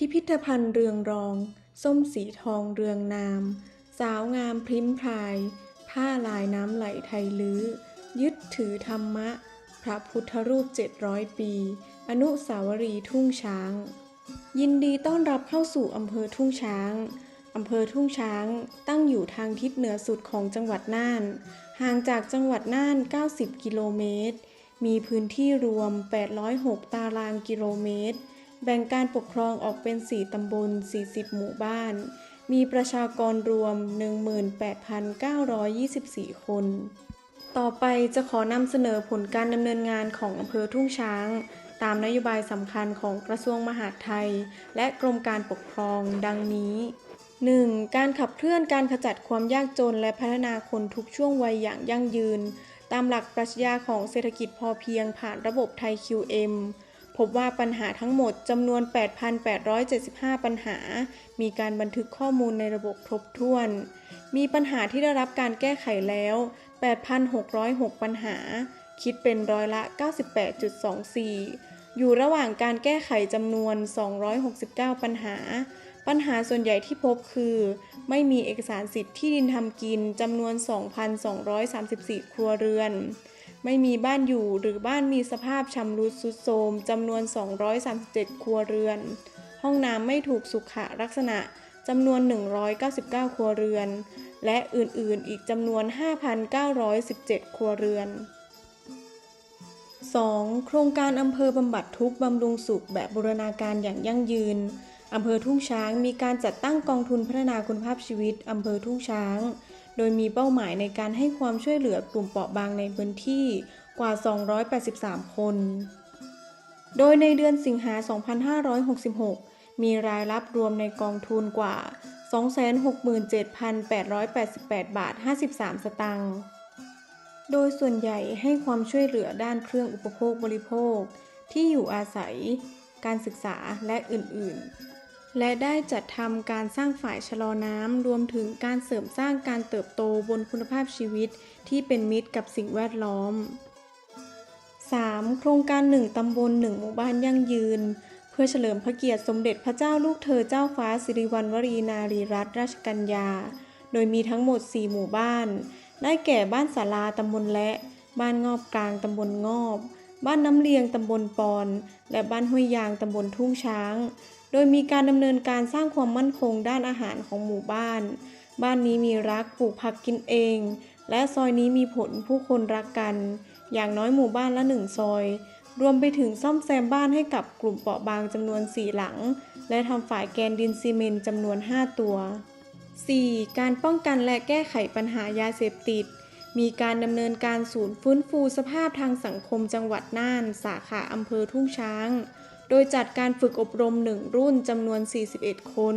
พิพิธภัณฑ์เรืองรอง ส้มสีทองเรืองนาม สาวงามพริ้มพราย ผ้าลายน้ำไหลไทยลื้อ ยึดถือธรรมะ พระพุทธรูปเจ็ดร้อยปี อนุสาวรีย์ทุ่งช้าง ยินดีต้อนรับเข้าสู่อำเภอทุ่งช้างอำเภอทุ่งช้างตั้งอยู่ทางทิศเหนือสุดของจังหวัดน่าน ห่างจากจังหวัดน่าน 90 กิโลเมตร มีพื้นที่รวม 806 ตารางกิโลเมตร แบ่งการปกครองออกเป็น 4 ตำบล 40 หมู่บ้าน มีประชากรรวม 18,924 คน ต่อไปจะขอนำเสนอผลการดำเนินงานของอำเภอทุ่งช้าง ตามนโยบายสำคัญของกระทรวงมหาดไทย และกรมการปกครองดังนี้ 1. การขับเคลื่อนการขจัดความยากจนและพัฒนาคนทุกช่วงวัยอย่างยั่งยืน ตามหลักปรัชญาของเศรษฐกิจพอเพียงผ่านระบบไทย QM พบว่าปัญหาทั้งหมดจำนวน 8,875 ปัญหา มีการบันทึกข้อมูลในระบบครบถ้วน มีปัญหาที่ได้รับการแก้ไขแล้ว 8,606 ปัญหา คิดเป็นร้อยละ 98.24 อยู่ระหว่างการแก้ไขจำนวน 269 ปัญหา ปัญหาส่วนใหญ่ที่พบคือ ไม่มีเอกสารสิทธิ์ที่ดินทำกินจำนวน 2,234 ครัวเรือน ไม่มีบ้านอยู่หรือบ้านมีสภาพชำรุดทรุดโทรมจำนวน 237 ครัวเรือน ห้องน้ำไม่ถูกสุขลักษณะจำนวน 199 ครัวเรือน และอื่นๆ อีกจำนวน 5,917 ครัวเรือน 2. โครงการอำเภอบำบัดทุกบำรุงสุขแบบบูรณาการอย่างยั่งยืนอำเภอทุ่งช้างมีการจัดตั้งกองทุนพัฒนาคุณภาพชีวิตอำเภอทุ่งช้าง โดยมีเป้าหมายในการให้ความช่วยเหลือกลุ่มเปราะบางในพื้นที่กว่า 283 คน โดยในเดือนสิงหา 2566 มีรายรับรวมในกองทุนกว่า 267,888 บาท 53 สตางค์ โดยส่วนใหญ่ให้ความช่วยเหลือด้านเครื่องอุปโภคบริโภค ที่อยู่อาศัย การศึกษาและอื่น ๆ และได้จัดทำการสร้างฝ่ายชะลอน้ำรวมถึงการเสริมสร้างการเติบโตบนคุณภาพชีวิตที่เป็นมิตรกับสิ่งแวดล้อม 3. โครงการ 1 ตำบล 1 หมู่บ้านยั่งยืน เพื่อเฉลิมพระเกียรติสมเด็จพระเจ้าลูกเธอเจ้าฟ้าสิริวัณวรีนารีรัตนราชกัญญา โดยมีทั้งหมด 4 หมู่บ้าน ได้แก่บ้านศาลาตำบลและ บ้านงอบกลางตำบลงอบ บ้านน้ำเลียงตำบลปอน และบ้านห้วยยางตำบลทุ่งช้าง โดยมีการดำเนินการสร้างความมั่นคงด้านอาหารของหมู่บ้าน บ้านนี้มีรักปลูกผักกินเอง และซอยนี้มีผลผู้คนรักกัน อย่างน้อยหมู่บ้านละหนึ่งซอย รวมไปถึงซ่อมแซมบ้านให้กับกลุ่มเปราะบางจำนวน4หลัง และทำฝ่ายแกนดินซีเมนต์จำนวน 5 ตัว 4. การป้องกันและแก้ไขปัญหายาเสพติด มีการดำเนินการศูนย์ฟื้นฟูสภาพทางสังคมจังหวัดน่าน สาขาอำเภอทุ่งช้าง โดยจัดการฝึกอบรม1รุ่นจำนวน 41 คน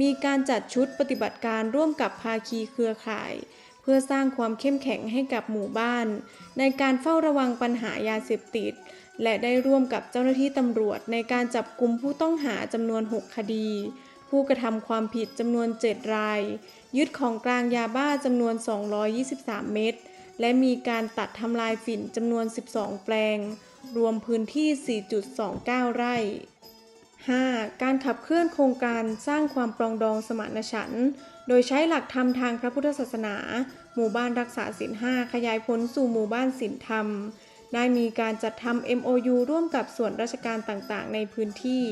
มีการจัดชุดปฏิบัติการร่วมกับภาคีเครือข่าย เพื่อสร้างความเข้มแข็งให้กับหมู่บ้าน ในการเฝ้าระวังปัญหายาเสพติด และได้ร่วมกับเจ้าหน้าที่ตำรวจในการจับกลุ่มผู้ต้องหาจำนวน 6 คดี ผู้กระทำความผิดจำนวน 7 ราย ยึดของกลางยาบ้าจำนวน 223 เม็ดและมีการตัดทำลายฝิ่นจำนวน 12 แปลง รวมพื้นที่ 4.29 ไร่ 5. การขับเคลื่อนโครงการสร้างความปรองดองสมานฉันท์โดยใช้หลักธรรมทางพระพุทธศาสนา หมู่บ้านรักษาศีลห้าขยายผลสู่หมู่บ้านศีลธรรม ได้มีการจัดทำ MOU ร่วมกับส่วนราชการต่างๆ ในพื้นที่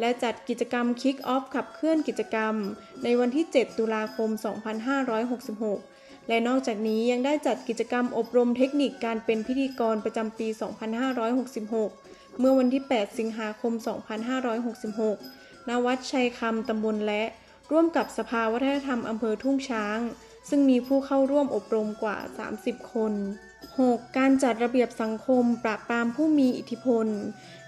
และจัดกิจกรรม Kick Off ขับเคลื่อนกิจกรรม ในวันที่ 7 ตุลาคม 2566 และนอกจากนี้ยังได้จัดกิจกรรมอบรมเทคนิคการเป็นพิธีกรประจำปี 2566 เมื่อวันที่ 8 สิงหาคม 2566 ณ วัดชัยคำตำบลและ ร่วมกับสภาวัฒนธรรมอำเภอทุ่งช้าง ซึ่งมีผู้เข้าร่วมอบรมกว่า 30 คน 6. การจัดระเบียบสังคมปราบปรามผู้มีอิทธิพล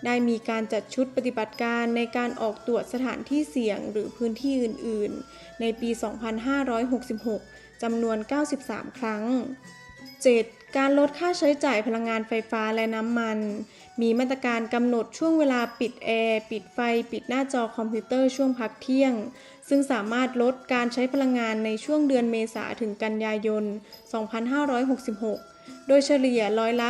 ได้มีการจัดชุดปฏิบัติการในการออกตรวจสถานที่เสี่ยงหรือพื้นที่อื่น ๆ ในปี 2566 จำนวน 93 ครั้ง 7. การลดค่าใช้จ่ายพลังงานไฟฟ้าและน้ำมัน มีมาตรการกำหนดช่วงเวลาปิดแอร์ปิดไฟ ปิดหน้าจอคอมพิวเตอร์ช่วงพักเที่ยง ซึ่งสามารถลดการใช้พลังงานในช่วงเดือนเมษาถึงกันยายน 2566 โดยเฉลี่ยร้อยละ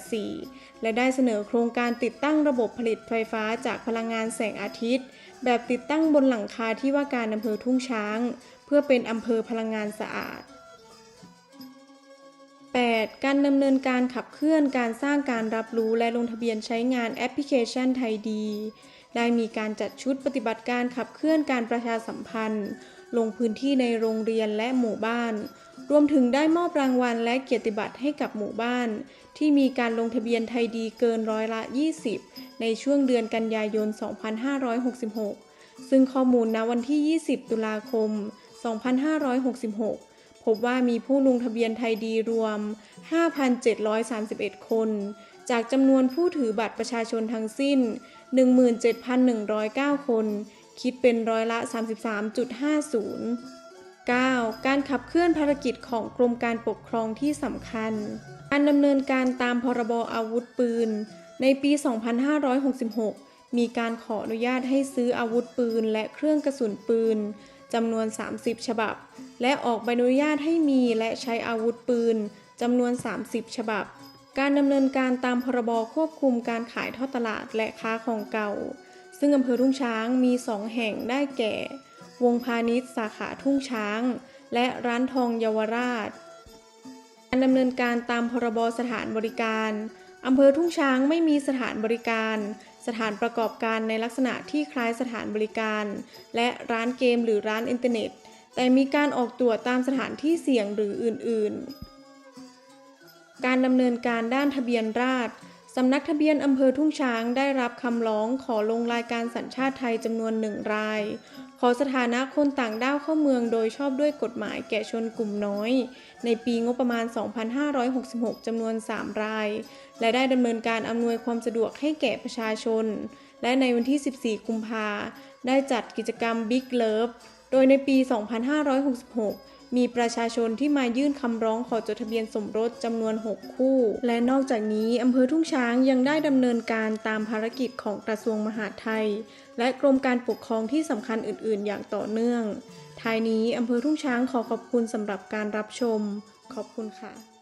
8.84 และได้เสนอโครงการติดตั้งระบบผลิตไฟฟ้าจากพลังงานแสงอาทิตย์ แบบติดตั้งบนหลังคาที่ว่าการอำเภอทุ่งช้าง เพื่อเป็นอำเภอพลังงานสะอาด 8. การดำเนินการขับเคลื่อนการสร้างการรับรู้และลงทะเบียนใช้งานแอปพลิเคชันไทยดี ได้มีการจัดชุดปฏิบัติการขับเคลื่อนการประชาสัมพันธ์ ลงพื้นที่ในโรงเรียนและหมู่บ้าน รวมถึงได้มอบรางวัลและเกียรติบัตรให้กับหมู่บ้าน ที่มีการลงทะเบียนไทยดีเกินร้อยละ 20 ในช่วงเดือนกันยายน 2566 ซึ่งข้อมูลณวันที่ 20 ตุลาคม 2566 พบว่ามีผู้ลงทะเบียนไทยดีรวม 5,731 คน จากจำนวนผู้ถือบัตรประชาชนทั้งสิ้น 17,109 คน คิดเป็นร้อยละ 33.50 9. การขับเคลื่อนภารกิจของกรมการปกครองที่สำคัญ การดำเนินการตามพรบอาวุธปืน ในปี 2566 มีการขออนุญาตให้ซื้ออาวุธปืนและเครื่องกระสุนปืนจำนวน 30 ฉบับ และออกใบอนุญาตให้มีและใช้อาวุธปืนจำนวน 30 ฉบับ การดำเนินการตามพรบควบคุมการขายทอดตลาดและค้าของเก่า ซึ่งอำเภอทุ่งช้างมี 2 แห่งได้แก่ วงพาณิชย์สาขาทุ่งช้าง และร้านทองเยาวราช การดำเนินการตามพรบสถานบริการอำเภอทุ่งช้างไม่มีสถานบริการ สถานประกอบการในลักษณะที่คล้ายสถานบริการ และร้านเกมหรือร้านอินเทอร์เน็ต แต่มีการออกตรวจตามสถานที่เสี่ยงหรืออื่น ๆ การดำเนินการด้านทะเบียนราษฎรสำนักทะเบียนอำเภอทุ่งช้างได้รับคำร้องขอลงรายการสัญชาติไทยจำนวนหนึ่งราย ขอสถานะคนต่างด้าวเข้าเมืองโดยชอบด้วยกฎหมายแก่ชนกลุ่มน้อย ในปีงบประมาณ 2566 จำนวน 3 ราย และได้ดำเนินการอำนวยความสะดวกให้แก่ประชาชน และในวันที่ 14 กุมภาได้จัดกิจกรรม Big Love โดยในปี 2566 มีประชาชนที่มายื่นคำร้องขอจดทะเบียนสมรสจำนวน 6 คู่ และนอกจากนี้อำเภอทุ่งช้างยังได้ดำเนินการตามภารกิจของกระทรวงมหาดไทย และกรมการปกครองที่สำคัญอื่น ๆ อย่างต่อเนื่องท้ายนี้อำเภอทุ่งช้างขอขอบคุณสำหรับการรับชม ขอบคุณค่ะ